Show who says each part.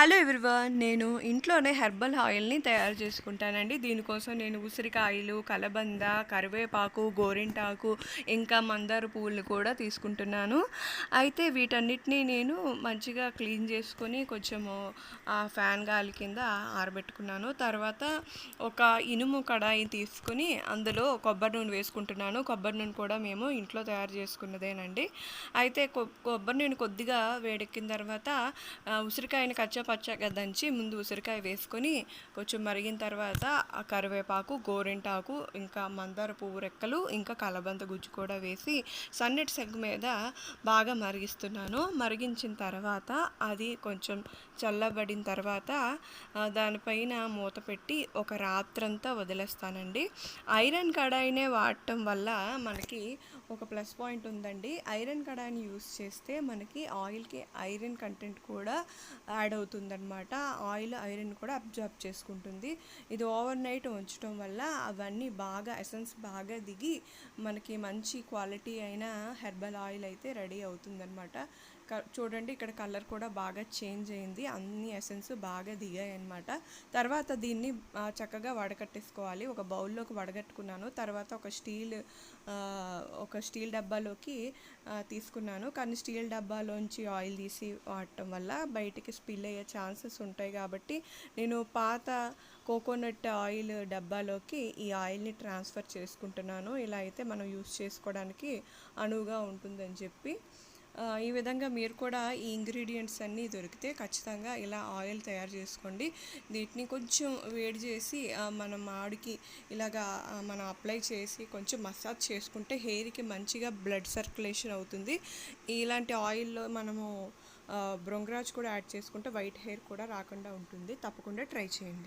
Speaker 1: Hello everyone నేను ఇంట్లోనే herbal ఆయిల్ని తయారు చేసుకుంటానండి. దీనికోసం నేను ఉసిరికాయలు కలబంద కరివేపాకు గోరింటాకు ఇంకా మందార పువ్వులు కూడా తీసుకుంటున్నాను. అయితే వీటన్నిటిని నేను మంచిగా క్లీన్ చేసుకొని కొంచెము ఫ్యాన్ గాలి కింద ఆరబెట్టుకున్నాను. తర్వాత ఒక ఇనుము కడాయి తీసుకుని అందులో కొబ్బరి నూనె వేసుకుంటున్నాను. కొబ్బరి నూనె కూడా మేము ఇంట్లో తయారు చేసుకున్నదేనండి. అయితే కొబ్బరి నూనె కొద్దిగా వేడెక్కిన తర్వాత ఉసిరికాయని కచ్చా పచ్చగా దంచి ముందు ఉసిరికాయ వేసుకొని కొంచెం మరిగిన తర్వాత ఆ కరివేపాకు గోరింటాకు ఇంకా మందార పువ్వు రెక్కలు ఇంకా కలబంద గుజ్జు కూడా వేసి సన్నటి సెగ్గు మీద బాగా మరిగిస్తున్నాను. మరిగించిన తర్వాత అది కొంచెం చల్లబడిన తర్వాత దానిపైన మూత పెట్టి ఒక రాత్రంతా వదిలేస్తానండి. ఐరన్ కడాయినే వాడటం వల్ల మనకి ఒక ప్లస్ పాయింట్ ఉందండి. ఐరన్ కడాయిని యూస్ చేస్తే మనకి ఆయిల్కి ఐరన్ కంటెంట్ కూడా యాడ్ అవుతుంది. ఉంటుందన్నమాట ఆయిల్ ఐరన్ కూడా అబ్జర్బ్ చేసుకుంటుంది. ఇది ఓవర్ నైట్ ఉంచడం వల్ల అవన్నీ బాగా ఎసెన్స్ బాగా దిగి మనకి మంచి క్వాలిటీ అయిన హెర్బల్ ఆయిల్ అయితే రెడీ అవుతుందన్నమాట. చూడండి ఇక్కడ కలర్ కూడా బాగా చేంజ్ అయింది. అన్ని ఎసెన్స్ బాగా దిగాయి అన్నమాట. తర్వాత దీన్ని చక్కగా వడకట్టేసుకోవాలి. ఒక బౌల్లోకి వడగట్టుకున్నాను. తర్వాత ఒక స్టీల్ ఒక స్టీల్ డబ్బాలోకి తీసుకున్నాను. కానీ స్టీల్ డబ్బాలోంచి ఆయిల్ తీసి వాడటం వల్ల బయటికి స్పిల్ అయ్యే ఛాన్సెస్ ఉంటాయి కాబట్టి నేను పాత కోకోనట్ ఆయిల్ డబ్బాలోకి ఈ ఆయిల్ని ట్రాన్స్ఫర్ చేసుకుంటున్నాను. ఇలా అయితే మనం యూస్ చేసుకోవడానికి అనువుగా ఉంటుందని చెప్పి ఈ విధంగా మీరు కూడా ఈ ఇంగ్రీడియంట్స్ అన్నీ దొరికితే ఖచ్చితంగా ఇలా ఆయిల్ తయారు చేసుకోండి. వీటిని కొంచెం వేడి చేసి మన మాడికి ఇలాగా మనం అప్లై చేసి కొంచెం మసాజ్ చేసుకుంటే హెయిర్కి మంచిగా బ్లడ్ సర్క్యులేషన్ అవుతుంది. ఇలాంటి ఆయిల్లో మనము బ్రొంగరాజ్ కూడా యాడ్ చేసుకుంటే వైట్ హెయిర్ కూడా రాకుండా ఉంటుంది. తప్పకుండా ట్రై చేయండి.